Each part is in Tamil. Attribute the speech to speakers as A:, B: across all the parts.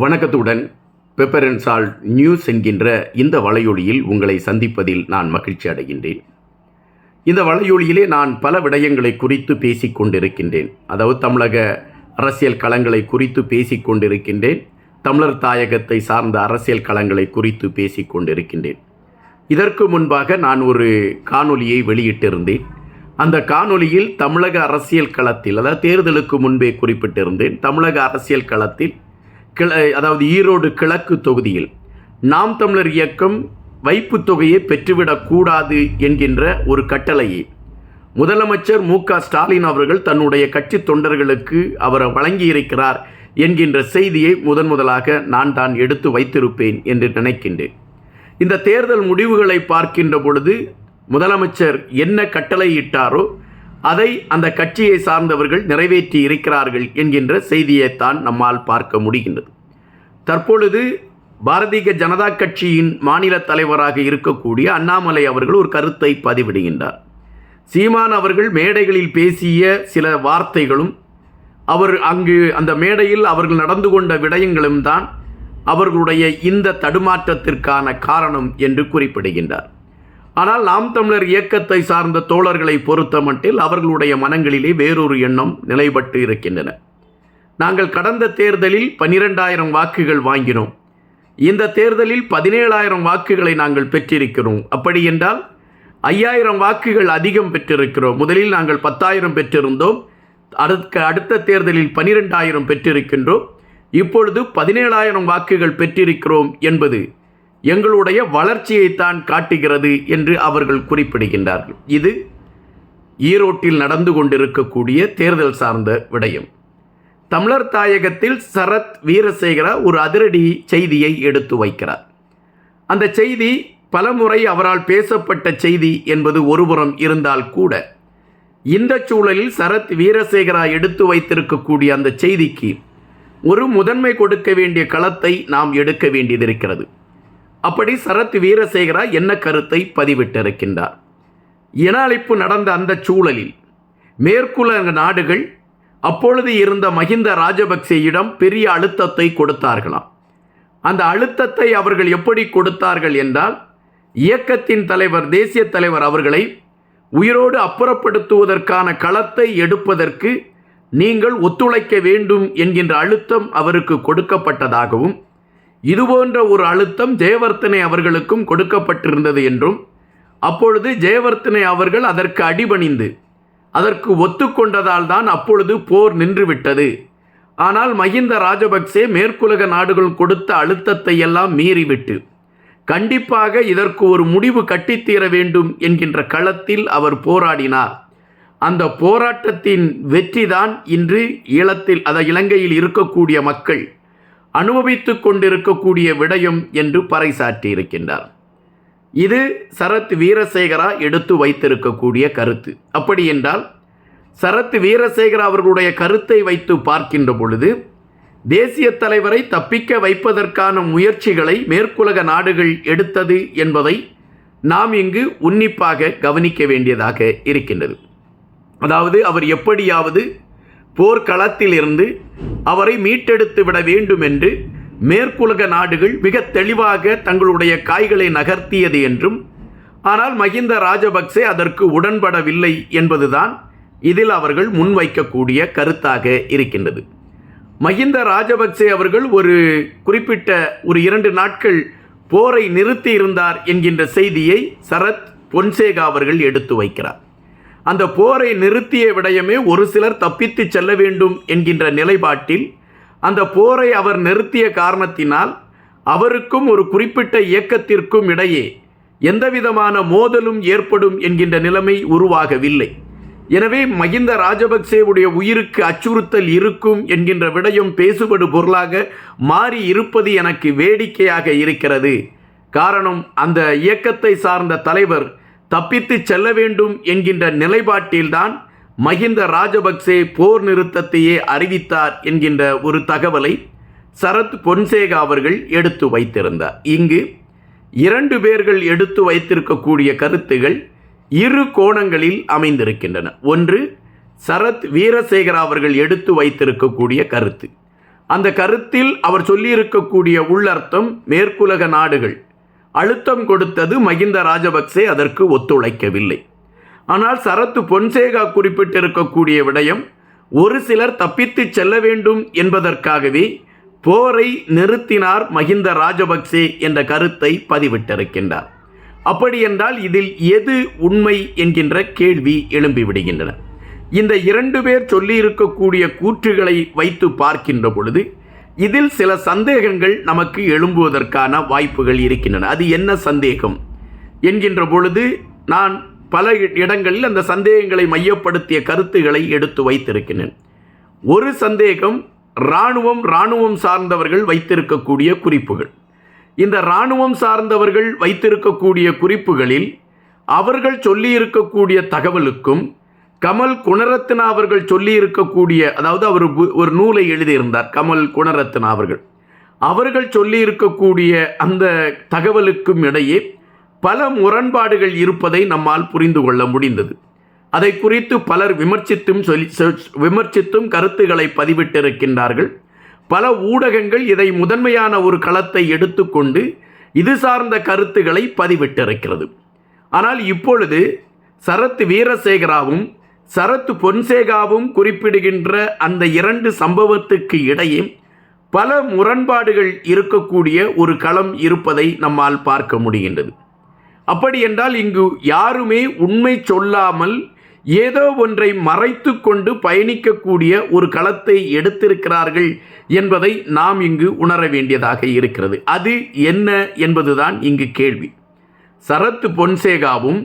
A: வணக்கத்துடன் பெப்பர் அண்ட் சால்ட் நியூஸ் என்கின்ற இந்த வலையொலியில் உங்களை சந்திப்பதில் நான் மகிழ்ச்சி அடைகின்றேன். இந்த வலையொலியிலே நான் பல விடயங்களை குறித்து பேசிக்கொண்டிருக்கின்றேன் அதாவது தமிழக அரசியல் களங்களை குறித்து பேசிக் கொண்டிருக்கின்றேன். தமிழர் தாயகத்தை சார்ந்த அரசியல் களங்களை குறித்து பேசிக் கொண்டிருக்கின்றேன். இதற்கு முன்பாக நான் ஒரு காணொலியை வெளியிட்டிருந்தேன். அந்த காணொளியில் தமிழக அரசியல் களத்தில் அதாவது தேர்தலுக்கு முன்பே குறிப்பிட்டிருந்தேன் தமிழக அரசியல் களத்தில் கிள அதாவது ஈரோடு கிழக்கு தொகுதியில் நாம் தமிழர் இயக்கம் வைப்புத் தொகையை பெற்றுவிடக்கூடாது என்கின்ற ஒரு கட்டளையை முதலமைச்சர் மு க ஸ்டாலின் அவர்கள் தன்னுடைய கட்சி தொண்டர்களுக்கு அவர் வழங்கியிருக்கிறார் என்கின்ற செய்தியை முதன் முதலாக நான் தான் எடுத்து வைத்திருப்பேன் என்று நினைக்கின்றேன். இந்த தேர்தல் முடிவுகளை பார்க்கின்ற பொழுது முதலமைச்சர் என்ன கட்டளையிட்டாரோ அதை அந்த கட்சியை சார்ந்தவர்கள் நிறைவேற்றி இருக்கிறார்கள் என்கின்ற செய்தியைத்தான் நம்மால் பார்க்க முடிகின்றது. தற்பொழுது பாரதிய ஜனதா கட்சியின் மாநில தலைவராக இருக்கக்கூடிய அண்ணாமலை அவர்கள் ஒரு கருத்தை பதிவிடுகின்றார். சீமான் அவர்கள் மேடைகளில் பேசிய சில வார்த்தைகளும் அவர் அங்கு அந்த மேடையில் அவர்கள் நடந்து கொண்ட விடயங்களும் தான் அவர்களுடைய இந்த தடுமாற்றத்திற்கான காரணம் என்று குறிப்பிடுகின்றார். ஆனால் நாம் தமிழர் இயக்கத்தை சார்ந்த தோழர்களை பொறுத்தமட்டில் அவர்களுடைய மனங்களிலே வேறொரு எண்ணம் நிலைப்பட்டு இருக்கின்றன. நாங்கள் கடந்த தேர்தலில் பன்னிரெண்டாயிரம் வாக்குகள் வாங்கினோம். இந்த தேர்தலில் பதினேழாயிரம் வாக்குகளை நாங்கள் பெற்றிருக்கிறோம். அப்படி என்றால் ஐயாயிரம் வாக்குகள் அதிகம் பெற்றிருக்கிறோம். முதலில் நாங்கள் பத்தாயிரம் பெற்றிருந்தோம். அடுத்த அடுத்த தேர்தலில் பனிரெண்டாயிரம் பெற்றிருக்கின்றோம். இப்பொழுது பதினேழாயிரம் வாக்குகள் பெற்றிருக்கிறோம் என்பது எங்களுடைய வளர்ச்சியைத்தான் காட்டுகிறது என்று அவர்கள் குறிப்பிடுகின்றார்கள். இது ஈரோட்டில் நடந்து கொண்டிருக்கக்கூடிய தேர்தல் சார்ந்த விடயம். தமிழர் தாயகத்தில் சரத் வீரசேகரா ஒரு அதிரடி செய்தியை எடுத்து வைக்கிறார். அந்த செய்தி பலமுறை அவரால் பேசப்பட்ட செய்தி என்பது ஒருபுறம் இருந்தால் கூட இந்த சூழலில் சரத் வீரசேகரா எடுத்து வைத்திருக்கக்கூடிய அந்த செய்திக்கு ஒரு முதன்மை கொடுக்க வேண்டிய களத்தை நாம் எடுக்க வேண்டியதிருக்கிறது அப்படி சரத் வீரசேகரா என்ன கருத்தை பதிவிட்டிருக்கின்றார்? இன அழைப்பு நடந்த அந்த சூழலில் மேற்குல நாடுகள் அப்பொழுது இருந்த மஹிந்த ராஜபக்சேயிடம் பெரிய அழுத்தத்தை கொடுத்தார்களாம். அந்த அழுத்தத்தை அவர்கள் எப்படி கொடுத்தார்கள் என்றால் இயக்கத்தின் தலைவர் தேசிய தலைவர் அவர்களை உயிரோடு அப்புறப்படுத்துவதற்கான களத்தை எடுப்பதற்கு நீங்கள் ஒத்துழைக்க வேண்டும் என்கின்ற அழுத்தம் அவருக்கு கொடுக்கப்பட்டதாகவும் இதுபோன்ற ஒரு அழுத்தம் ஜெயவர்த்தனை அவர்களுக்கும் கொடுக்கப்பட்டிருந்தது என்றும் அப்பொழுது ஜெயவர்த்தனை அவர்கள் அதற்கு அடிபணிந்து அதற்கு ஒத்துக்கொண்டதால் தான் அப்பொழுது போர் நின்றுவிட்டது. ஆனால் மஹிந்த ராஜபக்சே மேற்குலக நாடுகள் கொடுத்த அழுத்தத்தை எல்லாம் மீறிவிட்டு கண்டிப்பாக இதற்கு ஒரு முடிவு கட்டித்தீர வேண்டும் என்கின்ற களத்தில் அவர் போராடினார். அந்த போராட்டத்தின் வெற்றிதான் இன்று ஈழத்தில் அத இலங்கையில் இருக்கக்கூடிய மக்கள் அனுபவித்து கொண்டிருக்கக்கூடிய விடயம் என்று பறைசாற்றியிருக்கின்றார். இது சரத் வீரசேகரா எடுத்து வைத்திருக்கக்கூடிய கருத்து. அப்படி என்றால் சரத் வீரசேகரா அவர்களுடைய கருத்தை வைத்து பார்க்கின்ற பொழுது தேசிய தலைவரை தப்பிக்க வைப்பதற்கான முயற்சிகளை மேற்குலக நாடுகள் எடுத்தது என்பதை நாம் இங்கு உன்னிப்பாக கவனிக்க வேண்டியதாக இருக்கின்றது. அதாவது அவர் எப்படியாவது போர்க்களத்திலிருந்து அவரை மீட்டெடுத்து விட வேண்டும் என்று மேற்குலக நாடுகள் மிக தெளிவாக தங்களுடைய காய்களை நகர்த்தியது என்றும் ஆனால் மஹிந்த ராஜபக்சே அதற்கு உடன்படவில்லை என்பதுதான் இதில் அவர்கள் முன்வைக்கக்கூடிய கருத்தாக இருக்கின்றது. மஹிந்த ராஜபக்சே அவர்கள் ஒரு குறிப்பிட்ட ஒரு இரண்டு நாட்கள் போரை நிறுத்தி இருந்தார் என்கின்ற செய்தியை சரத் பொன்சேகா அவர்கள் எடுத்து வைக்கிறார். அந்த போரை நிறுத்திய விடயமே ஒரு சிலர் தப்பித்து செல்ல வேண்டும் என்கின்ற நிலைப்பாட்டில் அந்த போரை அவர் நிறுத்திய காரணத்தினால் அவருக்கும் ஒரு குறிப்பிட்ட இயக்கத்திற்கும் இடையே எந்தவிதமான மோதலும் ஏற்படும் என்கின்ற நிலைமை உருவாகவில்லை. எனவே மகிந்த ராஜபக்சேவுடைய உயிருக்கு அச்சுறுத்தல் இருக்கும் என்கின்ற விடயம் பேசுபடு பொருளாக மாறி இருப்பது எனக்கு வேடிக்கையாக இருக்கிறது. காரணம் அந்த இயக்கத்தை சார்ந்த தலைவர் தப்பித்து செல்ல வேண்டும் என்கின்ற நிலைப்பாட்டில்தான் மஹிந்த ராஜபக்சே போர் நிறுத்தத்தையே அறிவித்தார் என்கின்ற ஒரு தகவலை சரத் பொன்சேகா அவர்கள் எடுத்து வைத்திருந்தார். இங்கு இரண்டு பேர்கள் எடுத்து வைத்திருக்கக்கூடிய கருத்துகள் இரு கோணங்களில் அமைந்திருக்கின்றன. ஒன்று சரத் வீரசேகர அவர்கள் எடுத்து வைத்திருக்கக்கூடிய கருத்து. அந்த கருத்தில் அவர் சொல்லியிருக்கக்கூடிய உள்ளர்த்தம் மேற்குலக நாடுகள் அழுத்தம் கொடுத்தது மகிந்த ராஜபக்சே அதற்கு ஒத்துழைக்கவில்லை. ஆனால் சரத்து பொன்சேகா குறிப்பிட்டிருக்கக்கூடிய விடயம் ஒரு சிலர் தப்பித்துச் செல்ல வேண்டும் என்பதற்காகவே போரை நிறுத்தினார் மகிந்த ராஜபக்சே என்ற கருத்தை பதிவிட்டிருக்கின்றார். அப்படியென்றால் இதில் எது உண்மை என்கின்ற கேள்வி எழும்பிவிடுகின்றன இந்த இரண்டு பேர் சொல்லியிருக்கக்கூடிய கூற்றுகளை வைத்து பார்க்கின்ற பொழுது இதில் சில சந்தேகங்கள் நமக்கு எழும்புவதற்கான வாய்ப்புகள் இருக்கின்றன. அது என்ன சந்தேகம்? என்கின்ற பொழுது நான் பல இடங்களில் அந்த சந்தேகங்களை மையப்படுத்திய கருத்துக்களை எடுத்து வைத்திருக்கின்றேன். ஒரு சந்தேகம் இராணுவம் இராணுவம் சார்ந்தவர்கள் வைத்திருக்கக்கூடிய குறிப்புகள். இந்த இராணுவம் சார்ந்தவர்கள் வைத்திருக்கக்கூடிய குறிப்புகளில் அவர்கள் சொல்லியிருக்கக்கூடிய தகவலுக்கும் கமல் குணரத்னா அவர்கள் சொல்லியிருக்கக்கூடிய அதாவது அவர் ஒரு நூலை எழுதியிருந்தார் கமல் குணரத்னா அவர்கள். அவர்கள் சொல்லியிருக்கக்கூடிய அந்த தகவலுக்கும் இடையே பல முரண்பாடுகள் இருப்பதை நம்மால் புரிந்து கொள்ள முடிந்தது. அதை குறித்து பலர் விமர்சித்தும் சொல்லி சொ- விமர்சித்தும் கருத்துக்களை பதிவிட்டிருக்கின்றார்கள். பல ஊடகங்கள் இதை முதன்மையான ஒரு களத்தை எடுத்துக்கொண்டு இது சார்ந்த கருத்துக்களை பதிவிட்டிருக்கிறது. ஆனால் இப்பொழுது சரத் வீரசேகராவும் சரத் பொன்சேகாவும் குறிப்பிடுகின்ற அந்த இரண்டு சம்பவத்துக்கு இடையே பல முரண்பாடுகள் இருக்கக்கூடிய ஒரு களம் இருப்பதை நம்மால் பார்க்க முடிகின்றது. அப்படி என்றால் இங்கு யாருமே உண்மை சொல்லாமல் ஏதோ ஒன்றை மறைத்து கொண்டு பயணிக்கக்கூடிய ஒரு களத்தை எடுத்திருக்கிறார்கள் என்பதை நாம் இங்கு உணர வேண்டியதாக இருக்கிறது. அது என்ன என்பதுதான் இங்கு கேள்வி. சரத் பொன்சேகாவும்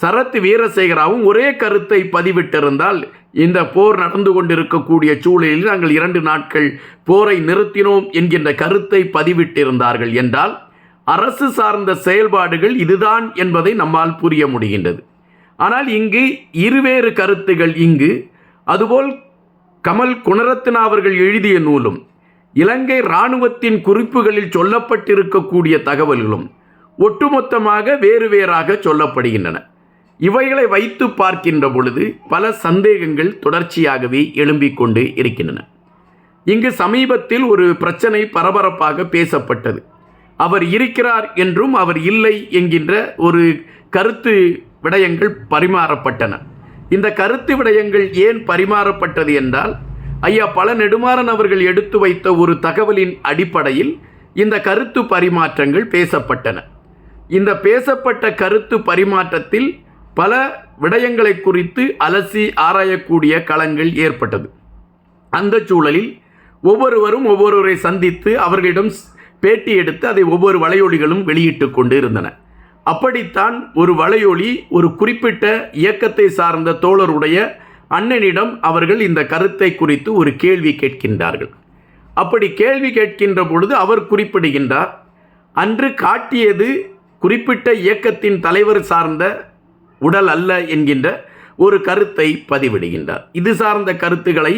A: சரத் வீரசேகராவும் ஒரே கருத்தை பதிவிட்டிருந்தால் இந்த போர் நடந்து கொண்டிருக்கக்கூடிய சூழலில் நாங்கள் இரண்டு நாட்கள் போரை நிறுத்தினோம் என்கின்ற கருத்தை பதிவிட்டிருந்தார்கள் என்றால் அரசு சார்ந்த செயல்பாடுகள் இதுதான் என்பதை நம்மால் புரிய முடிகின்றது. ஆனால் இங்கு இருவேறு கருத்துகள் இங்கு. அதுபோல் கமல் குணரத்னா அவர்கள் எழுதிய நூலும் இலங்கை இராணுவத்தின் குறிப்புகளில் சொல்லப்பட்டிருக்கக்கூடிய தகவல்களும் ஒட்டுமொத்தமாக வேறு வேறாக சொல்லப்படுகின்றன. இவைகளை வைத்து பார்க்கின்ற பொழுது பல சந்தேகங்கள் தொடர்ச்சியாகவே எழும்பிக் கொண்டு இருக்கின்றன. இங்கு சமீபத்தில் ஒரு பிரச்சனை பரபரப்பாக பேசப்பட்டது. அவர் இருக்கிறார் என்றும் அவர் இல்லை என்கின்ற ஒரு கருத்து விடயங்கள் பரிமாறப்பட்டன. இந்த கருத்து விடயங்கள் ஏன் பரிமாறப்பட்டது என்றால் ஐயா பல நெடுமாறன் அவர்கள் எடுத்து வைத்த ஒரு தகவலின் அடிப்படையில் இந்த கருத்து பரிமாற்றங்கள் பேசப்பட்டன. இந்த பேசப்பட்ட கருத்து பரிமாற்றத்தில் பல விடயங்களை குறித்து அலசி ஆராயக்கூடிய களங்கள் ஏற்பட்டது. அந்த சூழலில் ஒவ்வொருவரும் ஒவ்வொருவரை சந்தித்து அவர்களிடம் பேட்டி எடுத்து அதை ஒவ்வொரு வலையொலிகளும் வெளியிட்டு கொண்டு இருந்தன அப்படித்தான் ஒரு வலையொலி ஒரு குறிப்பிட்ட இயக்கத்தை சார்ந்த தோழருடைய அண்ணனிடம் அவர்கள் இந்த கருத்தை குறித்து ஒரு கேள்வி கேட்கின்றார்கள். அப்படி கேள்வி கேட்கின்ற பொழுது அவர் குறிப்பிடுகின்றார் அன்று காட்டியது குறிப்பிட்ட இயக்கத்தின் தலைவர் சார்ந்த உடல் அல்ல என்கின்ற ஒரு கருத்தை பதிவிடுகின்றார். இது சார்ந்த கருத்துக்களை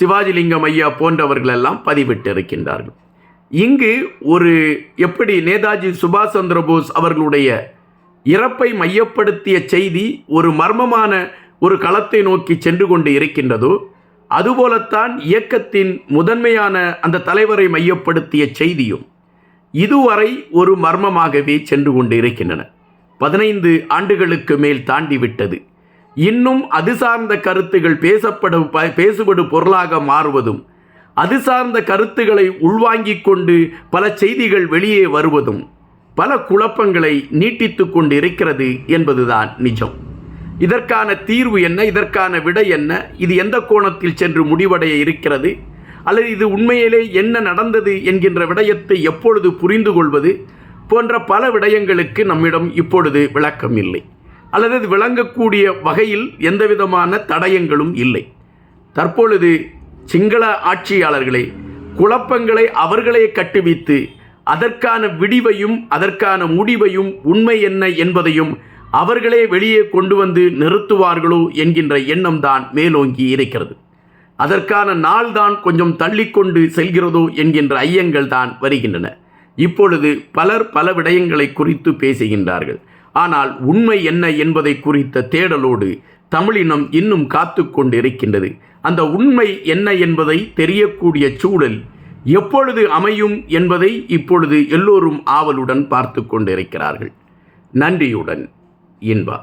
A: சிவாஜிலிங்கம் ஐயா போன்றவர்கள் எல்லாம் பதிவிட்டிருக்கின்றார்கள். இங்கு ஒரு எப்படி நேதாஜி சுபாஷ் சந்திர போஸ் அவர்களுடைய இறப்பை மையப்படுத்திய செய்தி ஒரு மர்மமான ஒரு களத்தை நோக்கி சென்று கொண்டு இருக்கின்றதோ அதுபோலத்தான் இயக்கத்தின் முதன்மையான அந்த தலைவரை மையப்படுத்திய செய்தியும் இதுவரை ஒரு மர்மமாகவே சென்று கொண்டு இருக்கின்றன. பதினைந்து ஆண்டுகளுக்கு மேல் தாண்டிவிட்டது. இன்னும் அது சார்ந்த கருத்துகள் பேசப்படும் ப- பேசுபடு பொருளாக மாறுவதும் அது சார்ந்த கருத்துக்களை உள்வாங்கிக் கொண்டு பல செய்திகள் வெளியே வருவதும் பல குழப்பங்களை நீட்டித்து கொண்டு இருக்கிறது என்பதுதான் நிஜம். இதற்கான தீர்வு என்ன இதற்கான விடை என்ன இது எந்த கோணத்தில் சென்று முடிவடைய இருக்கிறது அல்லது இது உண்மையிலே என்ன நடந்தது என்கின்ற விடயத்தை எப்பொழுது புரிந்து கொள்வது போன்ற பல விடயங்களுக்கு நம்மிடம் இப்பொழுது விளக்கம் இல்லை அல்லது அது விளங்கக்கூடிய வகையில் எந்தவிதமான தடயங்களும் இல்லை. தற்பொழுது சிங்கள ஆட்சியாளர்களே குழப்பங்களை அவர்களே கட்டுவித்து அதற்கான விடிவையும் அதற்கான முடிவையும் உண்மை என்ன என்பதையும் அவர்களே வெளியே கொண்டு வந்து நிறுத்துவார்களோ என்கின்ற எண்ணம்தான் மேலோங்கி இருக்கிறது. அதற்கான நாள் தான் கொஞ்சம் தள்ளிக்கொண்டு செல்கிறதோ என்கின்ற ஐயங்கள் தான் வருகின்றன. இப்பொழுது பலர் பல விடயங்களை குறித்து பேசுகின்றார்கள். ஆனால் உண்மை என்ன என்பதை குறித்த தேடலோடு தமிழினம் இன்னும் காத்து கொண்டிருக்கின்றது. அந்த உண்மை என்ன என்பதை தெரியக்கூடிய சூழல் எப்பொழுது அமையும் என்பதை இப்பொழுது எல்லோரும் ஆவலுடன் பார்த்து கொண்டிருக்கிறார்கள். நன்றியுடன் இன்பா.